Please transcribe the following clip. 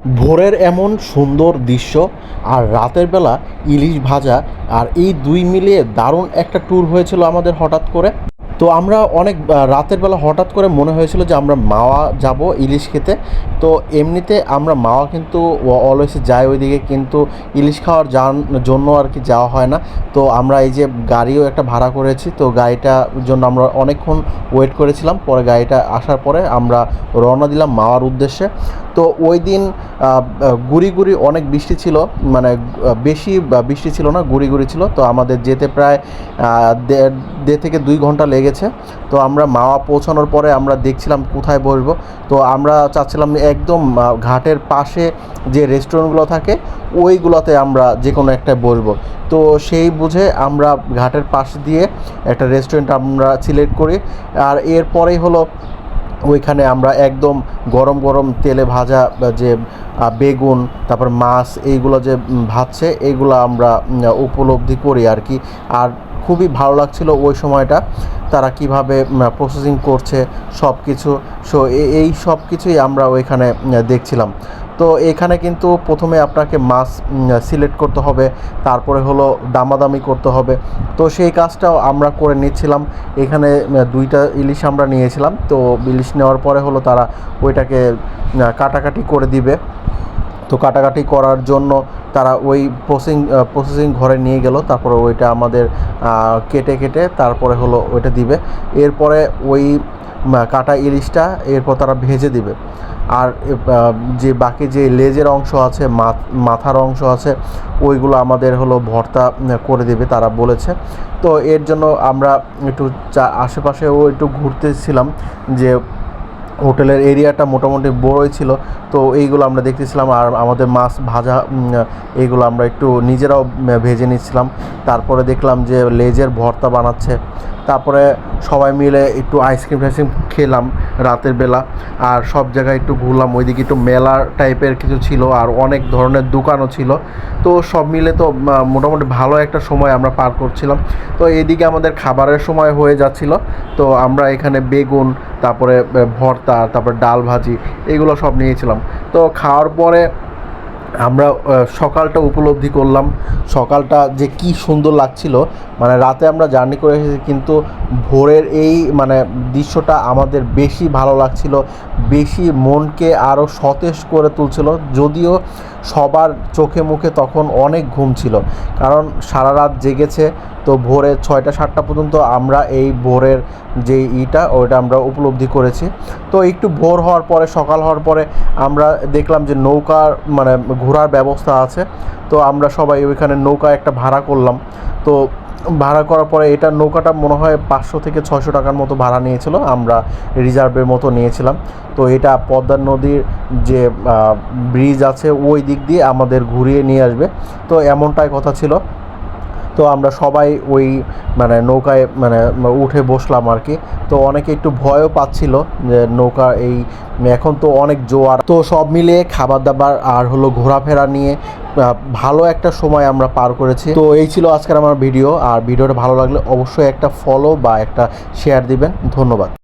ভোরের এমন সুন্দর দৃশ্য আর রাতের বেলা ইলিশ ভাজা আর এই দুই মিলিয়ে দারুণ একটা ট্যুর হয়েছিল আমাদের হঠাৎ করে। তো আমরা অনেক রাতের বেলা হঠাৎ করে মনে হয়েছিল যে আমরা মাওয়া যাব ইলিশ খেতে। তো এমনিতে আমরা মাওয়া কিন্তু অলওয়েজ যাই ওইদিকে, কিন্তু ইলিশ খাওয়ার জন্য আর কি যাওয়া হয় না। তো আমরা এই যে গাড়িও একটা ভাড়া করেছি, তো গাড়িটার জন্য আমরা অনেকক্ষণ ওয়েট করেছিলাম। পরে গাড়িটা আসার পরে আমরা রওনা দিলাম মাওয়ার উদ্দেশ্যে। তো ওই দিন গুড়ি গুড়ি অনেক বৃষ্টি ছিল মানে বেশি বৃষ্টি ছিল না, গুড়ি গুড়ি ছিল। তো আমাদের যেতে প্রায় দেড় থেকে দুই ঘণ্টা লেগেছে তো আমরা মাওয়া পৌঁছানোর পরে আমরা দেখছিলাম কোথায় বসবো। তো আমরা চাচ্ছিলাম একদম ঘাটের পাশে যে রেস্টুরেন্টগুলো থাকে, ওইগুলোতে আমরা যে কোনো একটা বসবো। তো সেই বুঝে আমরা ঘাটের পাশ দিয়ে একটা রেস্টুরেন্ট আমরা সিলেক্ট করি। আর এরপরেই হলো ওইখানে আমরা একদম গরম গরম তেলে ভাজা যে বেগুন, তারপর মাছ, এইগুলো যে ভাজছে এইগুলো আমরা উপলব্ধি করি আর কি। আর খুবই ভালো লাগছিল ওই সময়টা, তারা কীভাবে প্রসেসিং করছে সব কিছু সো এই সব কিছুই আমরা ওইখানে দেখছিলাম। তো এখানে কিন্তু প্রথমে আপনাকে মাছ সিলেক্ট করতে হবে, তারপরে হলো দামাদামি করতে হবে। তো সেই কাজটাও আমরা করে নিচ্ছিলাম। এখানে দুইটা ইলিশ আমরা নিয়েছিলাম। তো ইলিশ নেওয়ার পরে হলো তারা ওইটাকে কাটাকাটি করে দিবে। তো কাটাকাটি করার জন্য তারা ওই প্রসেসিং প্রসেসিং ঘরে নিয়ে গেল, তারপরে ওইটা আমাদের কেটে কেটে তারপরে হলো ওইটা দিবে। এরপরে ওই কাটা ইলিশটা এরপর তারা ভেজে দিবে। আর যে বাকি যে লেজের অংশ আছে, মাথ- মাথার অংশ আছে, ওইগুলো আমাদের হলো ভর্তা করে দেবে তারা বলেছে। তো এর জন্য আমরা একটু আশেপাশেও একটু ঘুরতেছিলাম যে হোটেলের এরিয়াটা মোটামুটি বড়ই ছিল। তো এইগুলো আমরা দেখতেছিলাম আর আমাদের মাছ ভাজা এইগুলো আমরা একটু নিজেরাও ভেজে নিচ্ছিলাম। তারপরে দেখলাম যে লেজের ভর্তা বানাচ্ছে। তারপরে সবাই মিলে একটু আইসক্রিম টাইসক্রিম খেলাম রাতের বেলা। আর সব জায়গায় একটু ঘুরলাম, ওইদিকে একটু মেলা টাইপের কিছু ছিল আর অনেক ধরনের দোকানও ছিল। তো সব মিলে তো মোটামুটি ভালো একটা সময় আমরা পার করছিলাম। তো এদিকে আমাদের খাবারের সময় হয়ে যাচ্ছিল। তো আমরা এখানে বেগুন তারপরে ভর্তা, তারপরে ডাল ভাজি, এগুলো সব নিয়েছিলাম। তো খাওয়ার পরে আমরা সকালটা উপলব্ধি করলাম। সকালটা যে কি সুন্দর লাগছিল মানে রাতে আমরা জার্নি করে এসেছি, কিন্তু ভোরের এই মানে দৃশ্যটা আমাদের বেশি ভালো লাগছিল, বেশি মনকে আরও সতেজ করে তুলছিল, যদিও সবার চোখে মুখে তখন অনেক ঘুম ছিল, কারণ সারা রাত জেগেছে, তো ভোরে ছয়টা, সাতটা পর্যন্ত আমরা এই ভোরের যে ইটা, ওইটা আমরা উপলব্ধি করেছি। তো একটু ভোর হওয়ার পরে, সকাল হওয়ার পরে আমরা দেখলাম যে নৌকার মানে ঘোরার ব্যবস্থা আছে, তো আমরা সবাই ওইখানে নৌকা একটা ভাড়া করলাম, তো ভাড়া করার পরে এটা নৌকাটা মনে হয় পাঁচশো থেকে ছয়শো টাকার মতো ভাড়া নিয়েছিল, আমরা রিজার্ভের মতো নিয়েছিলাম। তো এটা পদ্মা নদীর যে ব্রিজ আছে, ওই দিক দিয়ে আমাদের ঘুরিয়ে নিয়ে আসবে। তো এমনটাই কথা ছিল। তো আমরা সবাই ওই মানে নৌকায় মানে উঠে বসলাম আর কি। তো অনেকে একটু ভয়ও পাচ্ছিল যে, নৌকা এই, এখন তো অনেক জোয়ার। তো সব মিলিয়ে খাবার দাবার আর হলো ঘোরাফেরা নিয়ে ভালো একটা সময় আমরা পার করেছি। তো এই ছিল আজকের আমার ভিডিও। আর ভিডিওটা ভালো লাগলে অবশ্যই একটা ফলো বা একটা শেয়ার দিবেন। ধন্যবাদ।